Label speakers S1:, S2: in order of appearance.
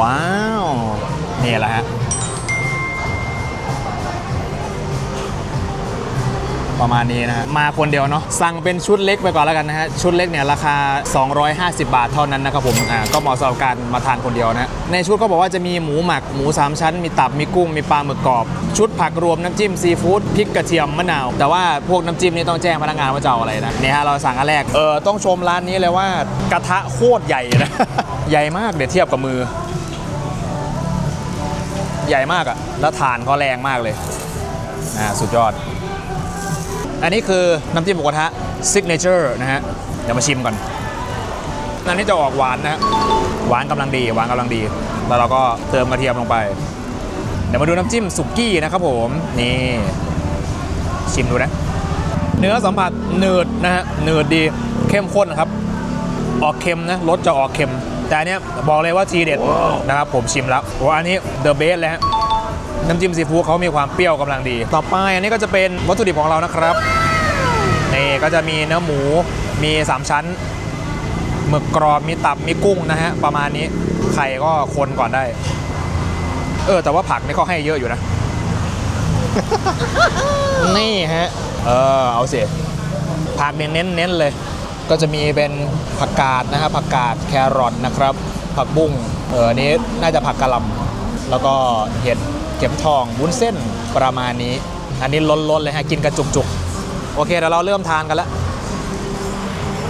S1: ว้าว นี่แหละฮะ ประมาณนี้นะฮะมาคนเดียวเนาะสั่งเป็นชุดเล็กไปก่อนแล้วกันนะฮะ ชุดเล็กเนี่ยราคา 250 บาทเท่านั้นนะครับผมอ่าก็เหมาะสำหรับการมาทานคนเดียวนะ ในชุดก็บอกว่าจะมีหมูหมักหมู 3 ชั้น มีตับมีกุ้งมีปลาหมึกกรอบ ชุดผักรวมน้ำจิ้มซีฟู้ดพริกกระเทียมมะนาว แต่ว่าพวกน้ำจิ้มนี่ต้องแจ้งพนักงานว่าจะเอาอะไรนะเนี่ยฮะเราสั่งอันแรกเออต้องชมร้านนี้เลยว่ากระทะโคตรใหญ่นะ ใหญ่มากเดี๋ยวเทียบกับมือ ใหญ่มากอะแล้วฐานเขาแรงมากเลย อ่า สุดยอด อันนี้คือน้ำจิ้มหมูกระทะซิกเนเจอร์นะฮะ เดี๋ยวมาชิมก่อนอันนี้จะออกหวานนะฮะหวานกำลังดีหวานกำลังดี แล้วเราก็เติมกระเทียมลงไป เดี๋ยวมาดูน้ำจิ้มสุกี้นะครับผม นี่ ชิมดูนะ เนื้อสัมผัสหนืดนะฮะหนืดดีเข้มข้นครับ ออกเค็มนะรสจะออกเค็ม แต่อันเนี้ยบอกเลยว่าทีเด็ดนะครับผมชิมแล้วว่าอันนี้เดอะเบสเลยฮะน้ำจิ้มซีฟู้ดเขามีความเปรี้ยวกำลังดี ต่อไปอันนี้ก็จะเป็นวัตถุดิบของเรานะครับนี่ก็จะมีเนื้อหมูมี 3 ชั้นหมึกกรอบมีตับมีกุ้งนะฮะประมาณนี้ไข่ก็คนก่อนได้ เออ แต่ว่าผักนี่เขาให้เยอะอยู่นะ นี่ฮะ เออ เอาสิผักเนี่ยเน้นเน้นๆเลย ก็จะมีเป็นผักกาดนะครับผักกาดแครอทนะครับ ผักบุ้งเอออันนี้น่าจะผักกะหล่ำแล้วก็เห็ดเข็มทองวุ้นเส้นประมาณนี้ อันนี้ล้นๆเลยฮะกินกระจุกๆ โอเคเดี๋ยวเราเริ่มทานกันแล้ว